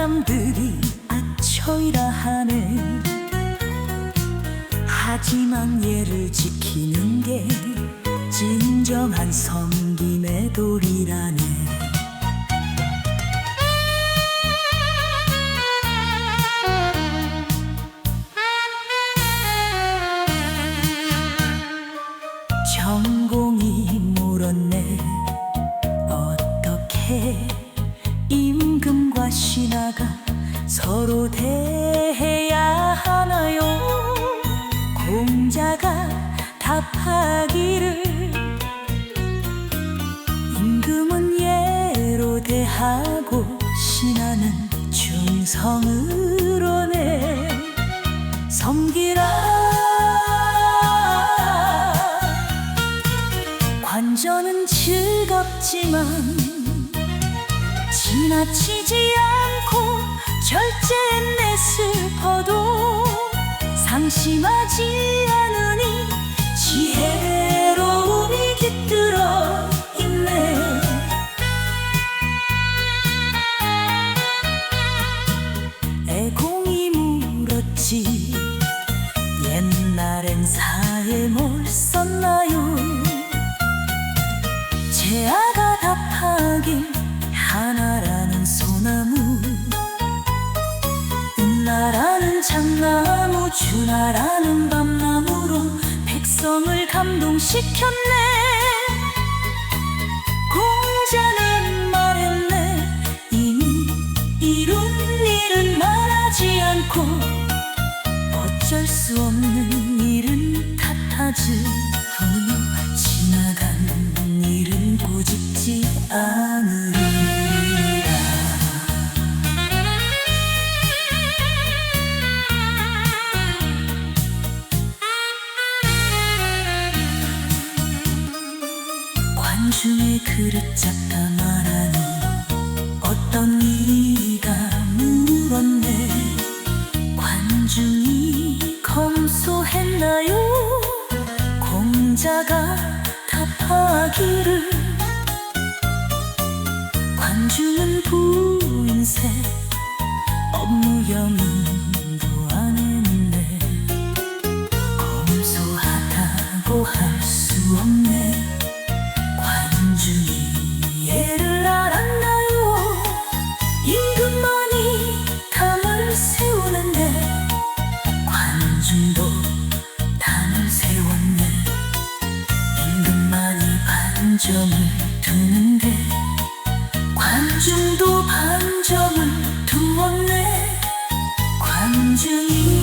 사람들이 아처이라 하네. 하지만 예를 지키는 게 진정한 성 임금과 신하가 서로 대해야 하나요? 공자가 답하기를 임금은 예로 대하고 신하는 충성으로네 섬기라. 관전은 즐겁지만 지나치지 않고 절제내 슬퍼도 상심하지 않으니 지혜로움이 깃들어 있네. 애공이 물었지 옛날엔 사에 뭘 썼나요? 제아가 답하길 소나무. 은나라는 장나무 주나라는 밤나무로 백성을 감동시켰네. 공자는 말했네. 이미 이룬 일은 말하지 않고 어쩔 수 없는 일은 탓하지 중의 그릇 잡다 말하니 어떤 일이가 물었네. 관중이 검소했나요? 공자가 답하기를. 관중은 부인세 업무 영인도 안 했네. 검소하다고 할 수 없네 반점을 두는데 관중도 반점을 두었네. 관중이